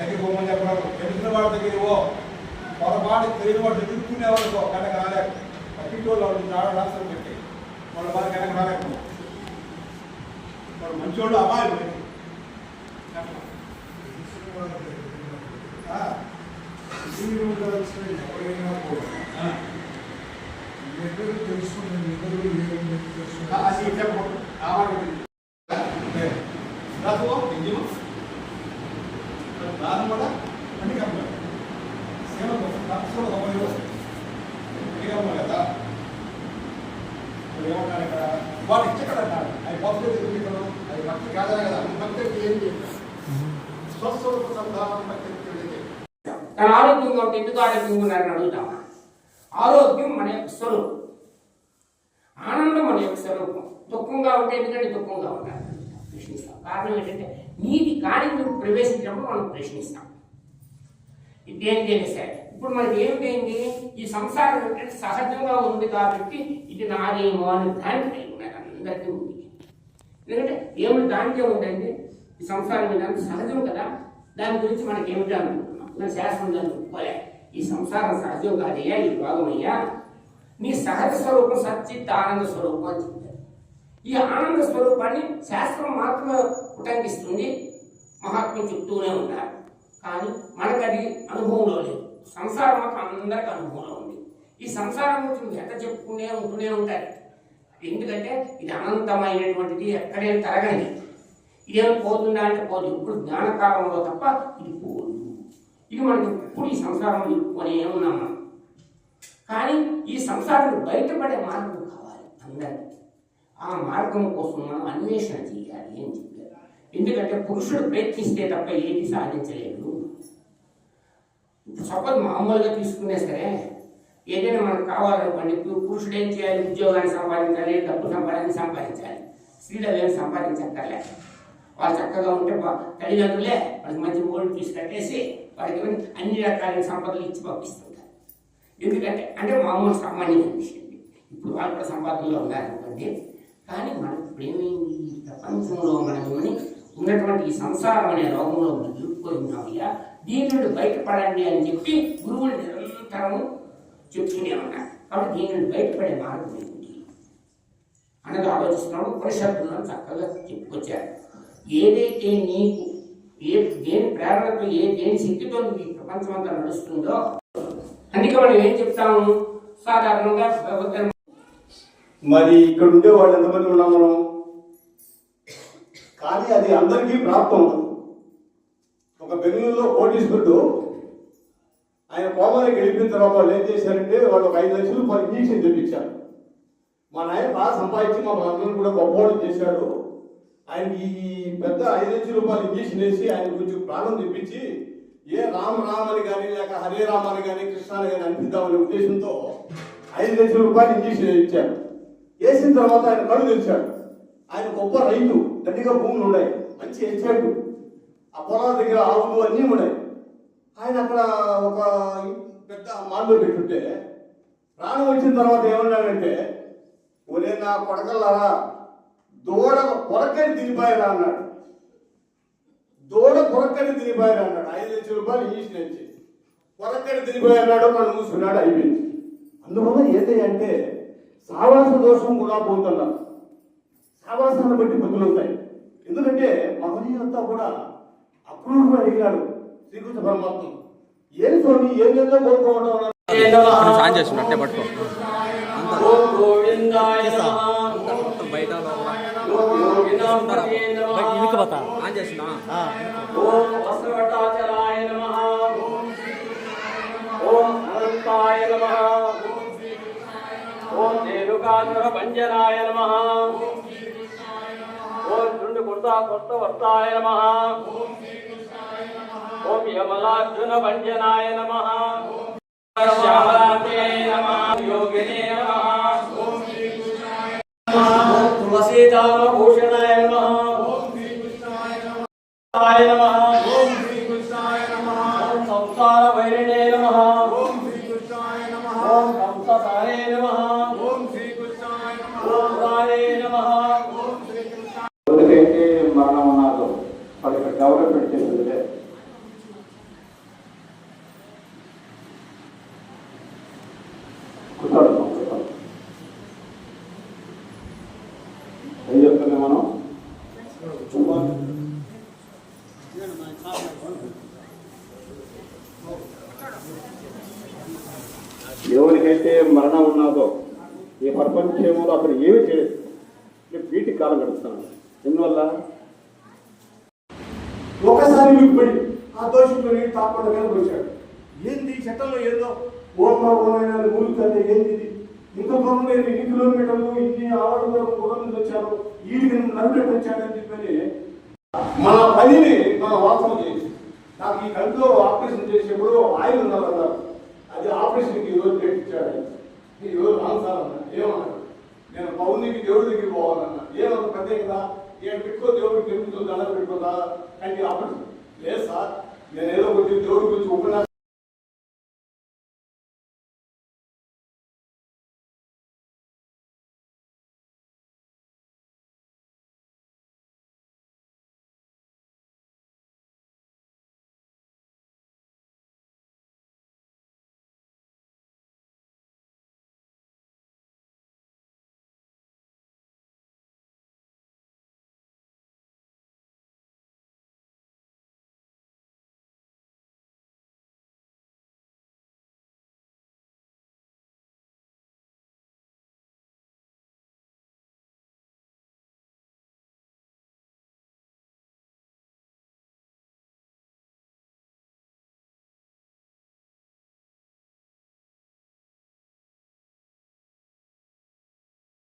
దగ్గర పోమని చెప్పడం తెలిసిన వాళ్ళ దగ్గర పో పొరపాటు తెలియని వాడు తిరుగుకునే వాళ్ళకో కనుక రాలేక పక్కింటోళ్ళు వాళ్ళు రావడం రాష్ట్రం పెట్టి వాళ్ళ బాధ కనుక రాలేకపో వాళ్ళు మంచోళ్ళు అమ్మాయిలు పెట్టి ఆ, మీరు ఉండాల్సిన ఎవరైనా కూడా ఆ, ఇద్దరు తెలుసుకుని ఇద్దరు ఏమని ఆ, అది చెప్పకూడదు. ఏమన్నారు ఇక్కడ వాడు ఇచ్చక్కడ అది అవి భక్తులు తిరుగుతారు అది భక్తి కాదా కదా భక్తి ఏం చేయాలి స్వస్వరూప సంధానం భక్తి తన ఆరోగ్యంగా ఉంటే ఎందుకు ఆరోగ్యంగా ఉన్నారని అడుగుతాం ఆరోగ్యం మన యొక్క స్వరూపం. ఆనందం మన యొక్క స్వరూపం. దుఃఖంగా ఉంటే ఎందుకంటే దుఃఖంగా ఉంటారు ప్రశ్నిస్తాం కారణం ఏంటంటే నీది కాని నువ్వు ప్రవేశించినప్పుడు మనం ప్రశ్నిస్తాం. దేనికైనా సరే ఇప్పుడు మనకి ఏమిటైంది ఈ సంసారం ఏంటంటే సహజంగా ఉంది కాబట్టి ఇది నాదేమో అని దానికే ఉన్నారు అందరికీ ఉంది. ఎందుకంటే ఏమిటి దానికే ఉంటాయండి ఈ సంసారం మీద సహజం కదా? దాని గురించి మనకి ఏమిటి అనుకుంటున్నాం? మన శాస్త్రం దాన్ని ఒప్పుకోలే ఈ సంసారం సహజం కాదయ్యా ఈ భాగమయ్యా. నీ సహజ స్వరూపం సచ్చిత్ ఆనంద స్వరూపం అని చెప్తారు ఈ ఆనంద స్వరూపాన్ని శాస్త్రం మాత్రమే ఉటంకిస్తుంది. మహాత్ములు చెప్తూనే ఉన్నారు. కానీ మనకు అది అనుభవంలో లేదు. సంసారం మాత్రం అందరికి అనుభవంలో ఉంది ఈ సంసారం గురించి ఎంత చెప్పుకునే ఉంటూనే ఉంటారు ఎందుకంటే ఇది అనంతమైనటువంటిది ఎక్కడేం తరగని ఇదేం పోతుందా అంటే పోదు. ఇప్పుడు జ్ఞానకాలంలో తప్ప ఇది పోదు. ఇది మనకి ఇప్పుడు ఈ సంసారం ఇరుక్కునే ఉన్నాం మనం. కానీ ఈ సంసారం బయటపడే మార్గం కావాలి అందరికీ. ఆ మార్గం కోసం మనం అన్వేషణ చేయాలి అని చెప్పారు. ఎందుకంటే పురుషుడు ప్రయత్నిస్తే తప్ప ఏది సాధించలేడు సపోజ్ మామూలుగా తీసుకునే సరే ఏదైనా మనకు కావాలనుకోండి పురుషుడు ఏం చేయాలి? ఉద్యోగాన్ని సంపాదించాలి డబ్బు సంపాదించి సంపాదించాలి. స్త్రీలు అవేమి సంపాదించక్కర్లే. వాళ్ళు చక్కగా ఉంటే తల్లిదండ్రులే వాళ్ళకి మంచి మూడు తీసి కట్టేసి వాళ్ళకి అన్ని రకాల సంపదలు ఇచ్చి పంపిస్తుంటారు. ఎందుకంటే అంటే మామూలు సామాన్యమైన విషయం. ఇప్పుడు వాళ్ళు కూడా సంపాదనలో ఉన్నారనుకోండి కానీ మనం ఇప్పుడేమి ప్రపంచంలో మనం ఉన్నటువంటి ఈ సంసారం అనే రోగంలో మనం ఇరుక్కొని ఉన్నామయ్యా? దీని నుండి బయటపడండి అని చెప్పి గురువులు నిరంతరం చెప్తూనే ఉన్నారు. కాబట్టి దీని నుండి బయటపడే మార్గం ఏంటి? అన్నది ఆలోచిస్తున్నాడు ఉపనిషత్తులను చక్కగా చెప్పుకొచ్చారు. ఏదైతే నీకు ఏ దేని ప్రేరణతో ఏ దేని శక్తితో నువ్వు ఈ ప్రపంచం అంతా నడుస్తుందో అందుకే మనం ఏం చెప్తాము? సాధారణంగా మరి ఇక్కడ ఉండే వాళ్ళు ఎంతమంది ఉన్నాం మనం? కానీ అది అందరికీ ప్రాప్తం ఉంటుంది ఒక బెంగళూరులో కోటీశ్వరుడు ఆయన కోమానికి వెళ్ళిపోయిన తర్వాత వాళ్ళు ఏం చేశారంటే వాళ్ళు ఒక ఐదు లక్షలు మరి ఇంజక్షన్ తెప్పించారు. మా నాయన బాగా సంపాదించి మా అందరూ కూడా గొప్పవాళ్ళు చేశాడు ఆయనకి ఈ పెద్ద ఐదు లక్షల రూపాయలు ఇంజక్షన్ వేసి ఆయన కొంచెం ప్రాణం తెప్పించి ఏ రామ రామ్ అని కానీ లేక హరే రామ్ అని కానీ కృష్ణ అని కానీ అనిపిద్దామనే ఉద్దేశంతో ఐదు లక్షల రూపాయలు ఇంజక్షన్ ఇచ్చారు. వేసిన తర్వాత ఆయన కళ్ళు తెచ్చాడు ఆయన గొప్ప రైతు గట్టిగా భూములు ఉన్నాయి. మంచి ఎస్టేట్ ఆ పొలాల దగ్గర ఆవులు అన్నీ ఉన్నాయి. ఆయన అక్కడ ఒక పెద్ద మాల్లో పెట్టుంటే ప్రాణం వచ్చిన తర్వాత ఏమన్నాడంటే ఒరే నా కొడకల్లారా దూడ పొరకని తినిపాయరా అన్నాడు. దూడ పొరక్కని తినిపాయరా అన్నాడు. ఐదు లక్షల రూపాయలు ఇంజక్షన్ నుంచి పొరక్కని తినిపోయి అన్నాడు కళ్ళు మూసుకున్నాడు అయిపోయింది. అందువల్ల ఏంటి అంటే సావాస దోషం కూడా పోతున్నారు సావాసాన్ని బట్టి బుద్ధులు ఉంటాయి ఎందుకంటే మహనీయులంతా కూడా అక్రూరుడు అడిగాడు. శ్రీకృష్ణ పరమాత్మ. ఏం స్వామి ఏం చేద్దో కోరుకోవడం పట్టుకో. ఓం గోవిందాయ నమః. బయట నమః ఆన్ చేస్తున్నా. ఓం వస్త్రవటాచలాయ నమః. ఓం అనంతాయ నమః. ఓం రేణుకాధర భంజనాయ నమః. ఓం తుండు కుర్తా కొత్త వర్తాయ నమః. ఓం యమలార్జున భంజనాయ నమః. శ్యామలాంతే నమః. యోగినే నమః. ఓం తులసీదామభూషణాయ నమః. ఓం నమః. ఓం సంసార వైరిణే నమః. ఓం ఓం కంససారే ఓం ఓం మరణం ఉన్నారో వాళ్ళకి గౌరవం మనం ఎవరికైతే మరణం ఉన్నదో ఈ ప్రపంచంలో అతను ఏమి చేయలేదు. నేను వీటి కాలం గడుపుతాను ఎందువల్ల? ఒకసారి విడిపడి ఆ దోషంలో నేను తాపడగా వచ్చాడు ఏంది చట్టంలో ఏదో ఓర్మ ఓమైన మూలికలు ఏంది ఇది? దూరం నేను ఇన్ని కిలోమీటర్లు ఇన్ని ఆరు దూరం నుంచి వచ్చాను వీడికి నడుపెట్టి వచ్చాడని చెప్పని మన పనిని మన వాసన చేసి నాకు ఈ కంట్లో ఆపరేషన్ చేసేప్పుడు ఆయిల్ ఉన్నారన్నారు అది ఆపరేషన్కి ఈ రోజు డేట్ ఇచ్చాడు. ఈ రోజు ఏమన్నాడు? నేను పౌర్ణికి దేవుడి దగ్గరికి పోవాలన్నా. ఏమంత ప్రత్యేకత? ఏం పెట్టుకో దేవుడికి పెట్టుకుందా దండ పెట్టుకోదా అంటే ఆపరేషన్ లేదు సార్ నేను ఏదో కొంచెం దేవుడి గురించి